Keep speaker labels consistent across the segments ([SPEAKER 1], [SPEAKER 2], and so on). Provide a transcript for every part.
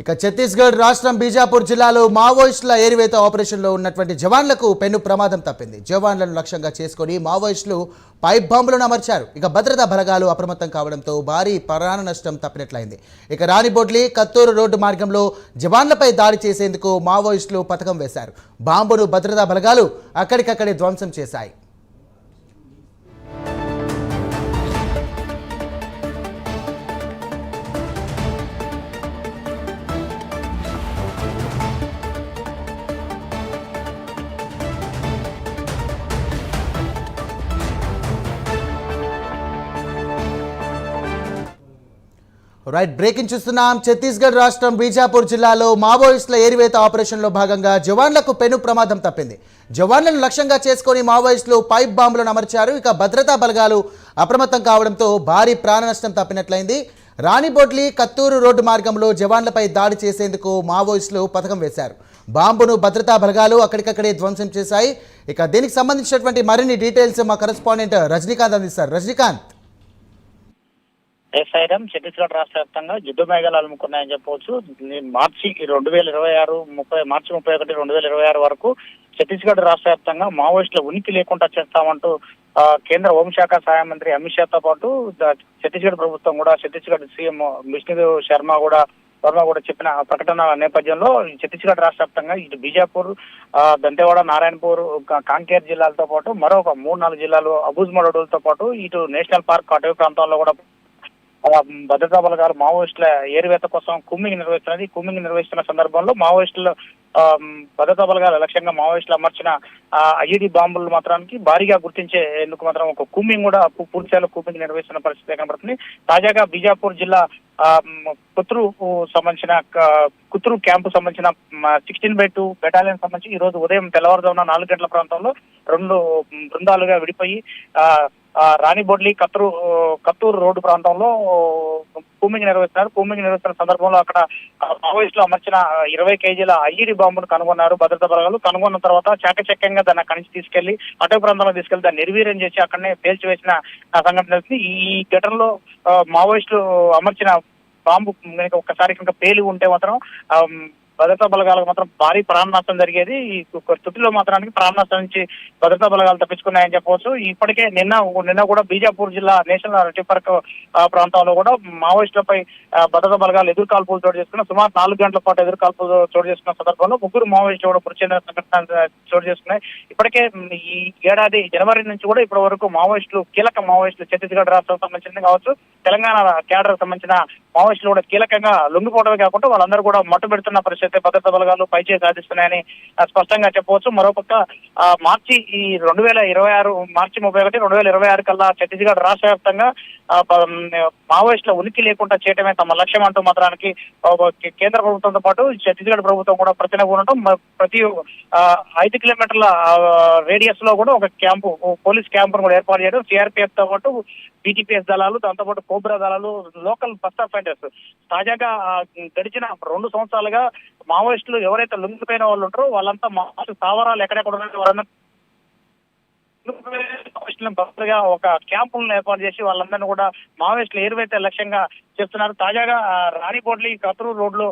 [SPEAKER 1] ఇక ఛత్తీస్గఢ్ రాష్ట్రం బీజాపూర్ జిల్లాలో మావోయిస్టుల ఏరివేత ఆపరేషన్లో ఉన్నటువంటి జవాన్లకు పెను ప్రమాదం తప్పింది. జవాన్లను లక్ష్యంగా చేసుకొని మావోయిస్టులు పైప్ బాంబులను అమర్చారు. ఇక భద్రతా బలగాలు అప్రమత్తం కావడంతో భారీ ప్రాణ నష్టం తప్పినట్లయింది. ఇక రాణిబొడ్లి కత్తూరు రోడ్డు మార్గంలో జవాన్లపై దాడి చేసేందుకు మావోయిస్టులు పథకం వేశారు. బాంబును భద్రతా బలగాలు అక్కడికక్కడే ధ్వంసం చేశాయి. రైట్ బ్రేకింగ్ చూస్తున్నాం. ఛత్తీస్గఢ్ రాష్ట్రం బీజాపూర్ జిల్లాలో మావోయిస్టుల ఏరివేత ఆపరేషన్లో భాగంగా జవాన్లకు పెను ప్రమాదం తప్పింది. జవాన్లను లక్ష్యంగా చేసుకొని మావోయిస్టులు పైప్ బాంబులను అమర్చారు. ఇక భద్రతా బలగాలు అప్రమత్తం కావడంతో భారీ ప్రాణ నష్టం తప్పినట్లయింది. రాణిబొడ్లి కత్తూరు రోడ్డు మార్గంలో జవాన్లపై దాడి చేసేందుకు మావోయిస్టులు పథకం వేశారు. బాంబును భద్రతా బలగాలు అక్కడికక్కడే ధ్వంసం చేశాయి. ఇక దీనికి సంబంధించినటువంటి మరిన్ని డీటెయిల్స్ మా కరెస్పాండెంట్ రజనీకాంత్ అందిస్తారు. రజనీకాంత్.
[SPEAKER 2] ఎస్ ఛత్తీస్గఢ్ రాష్ట్ర వ్యాప్తంగా యుద్ధ మేఘాలు అలుముకున్నాయని చెప్పవచ్చు. మార్చి రెండు వేల ఇరవై ఆరు ముప్పై మార్చి ముప్పై ఒకటి రెండు వేల ఇరవై ఆరు వరకు ఛత్తీస్గఢ్ రాష్ట్ర వ్యాప్తంగా మావోయిస్టుల ఉనికి లేకుండా చేస్తామంటూ కేంద్ర హోంశాఖ సహాయ మంత్రి అమిత్ షాతో పాటు ఛత్తీస్గఢ్ ప్రభుత్వం కూడా ఛత్తీస్గఢ్ సీఎం విష్ణుదేవ్ శర్మ కూడా వర్మ కూడా చెప్పిన ప్రకటన నేపథ్యంలో ఛత్తీస్గఢ్ రాష్ట్ర వ్యాప్తంగా ఇటు బీజాపూర్ దంతేవాడ నారాయణపూర్ కాంకేర్ జిల్లాలతో పాటు మరో ఒక మూడు నాలుగు జిల్లాలు అబూజ్ మడోడులతో పాటు ఇటు నేషనల్ పార్క్ అటవీ ప్రాంతాల్లో కూడా భద్రతా బలగాలు మావోయిస్టుల ఏరువేత కోసం కుమ్మింగ్ నిర్వహిస్తున్నది. కుమ్మింగ్ నిర్వహిస్తున్న సందర్భంలో మావోయిస్టులు ఆ, భద్రతా బలగాల లక్ష్యంగా మావోయిస్టులు అమర్చిన ఐఈడి బాంబులు మాత్రానికి భారీగా గుర్తించేందుకు మాత్రం ఒక కుమ్మింగ్ కూడా పూర్తిస్థాయిలో కుమ్మింగ్ నిర్వహిస్తున్న పరిస్థితి కనబడుతుంది. తాజాగా బీజాపూర్ జిల్లా ఆ, కుత్రు సంబంధించిన కుత్రు క్యాంపు సంబంధించిన సిక్స్టీన్ బై టూ బెటాలియన్ సంబంధించి ఈ రోజు ఉదయం తెల్లవారుజామున నాలుగు గంటల ప్రాంతంలో రెండు బృందాలుగా విడిపోయి ఆ, రాణిబొడ్లి కత్తూరు కత్తూరు రోడ్డు ప్రాంతంలో కూమింగ్ నిర్వహిస్తున్నారు. కూమింగ్ నిర్వహిస్తున్న సందర్భంలో అక్కడ మావోయిస్టులు అమర్చిన ఇరవై కేజీల ఐఈడి బాంబును కనుగొన్నారు. భద్రతా బలగాలు కనుగొన్న తర్వాత చాకచక్యంగా దాన్ని అక్కడి నుంచి తీసుకెళ్ళి అటవీ ప్రాంతంలో తీసుకెళ్ళి దాన్ని నిర్వీర్యం చేసి అక్కడనే పేల్చివేసిన సంఘటన జరిగింది ఈ ఘటనలో మావోయిస్టులు అమర్చిన బాంబు కనుక ఒక్కసారి కనుక పేలి ఉంటే మాత్రం భద్రతా బలగాలకు మాత్రం భారీ ప్రాణ నష్టం జరిగేది. ఈ తుటిలో మాత్రానికి ప్రాణ నష్టం నుంచి భద్రతా బలగాలు తప్పించుకున్నాయని చెప్పవచ్చు. ఇప్పటికే నిన్న నిన్న కూడా బీజాపూర్ జిల్లా నేషనల్ అరటి పార్క్ ప్రాంతంలో కూడా మావోయిస్టులపై భద్రతా బలగాలు ఎదురు కాల్పులు చోటు చేసుకున్న సుమారు నాలుగు గంటల పాటు ఎదురు కాల్పులు చోటు చేసుకున్న సందర్భంలో ముగ్గురు మావోయిస్టులు కూడా మృతి చెందిన సంఘటన చోటు చేసుకున్నాయి. ఇప్పటికే ఈ ఏడాది జనవరి నుంచి కూడా ఇప్పటి వరకు మావోయిస్టులు కీలక మావోయిస్టులు ఛత్తీస్గఢ్ రాష్ట్రం సంబంధించింది కావచ్చు తెలంగాణ క్యాడర్ సంబంధించిన మావోయిస్టులు కూడా కీలకంగా లొంగిపోవడమే కాకుండా వాళ్ళందరూ కూడా మట్టు పెడుతున్న పరిస్థితి భద్రతా బలగాలు పైచే సాధిస్తున్నాయని స్పష్టంగా చెప్పవచ్చు. మరోపక్క మార్చి ఈ రెండు వేల ఇరవై ఆరు మార్చి ముప్పై ఒకటి రెండు వేల ఇరవై ఆరు కల్లా ఛత్తీస్గఢ్ రాష్ట్ర వ్యాప్తంగా మావోయిస్టుల ఉనికి లేకుండా చేయడమే తమ లక్ష్యం అంటూ మాత్రానికి కేంద్ర ప్రభుత్వంతో పాటు ఛత్తీస్గఢ్ ప్రభుత్వం కూడా ప్రతిన ఉండటం ప్రతి ఆ, ఐదు కిలోమీటర్ల రేడియస్లో కూడా ఒక క్యాంపు పోలీస్ క్యాంపును కూడా ఏర్పాటు చేయడం సిఆర్పిఎఫ్తో పాటు బీటీపీఎస్ దళాలు దాంతోపాటు కోబ్రా దళాలు లోకల్ ఫస్ట్ ఫైటర్స్ తాజాగా గడిచిన రెండు సంవత్సరాలుగా మావోయిస్టులు ఎవరైతే లొంగిపోయిన వాళ్ళు ఉంటారో వాళ్ళంతా మావోయిస్టు స్థావరాలు ఎక్కడెక్కడ ఉన్నాయో వాళ్ళందరూ ఒక క్యాంపులను ఏర్పాటు చేసి వాళ్ళందరినీ కూడా మావోయిస్టులు ఏరువైతే లక్ష్యంగా చేస్తున్నారు. తాజాగా రాణిపోట్లి కత్రూ రోడ్లో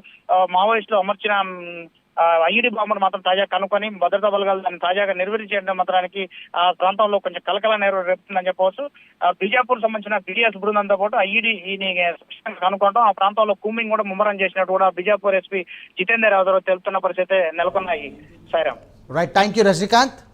[SPEAKER 2] మావోయిస్టులు అమర్చిన ఐఈడి బాంబును మాత్రం తాజా కనుక్కొని భద్రతా బలగాలు దాన్ని తాజాగా నిర్వహించడం మాత్రానికి ఆ ప్రాంతంలో కొంచెం కలకల రేపుతుందని చెప్పవచ్చు. బిజాపూర్ బీజాపూర్ సంబంధించిన బిడిఎస్ బృందంతో పాటు ఐఈడిని కనుక్కోవడం ఆ ప్రాంతంలో కూమింగ్ కూడా ముమ్మరం చేసినట్టు కూడా బీజాపూర్ ఎస్పీ జితేందర్ యాదవ్ తెలుపుతున్న పరిస్థితి నెలకొన్నాయి. Sairam.
[SPEAKER 1] Right thank you Rajinikanth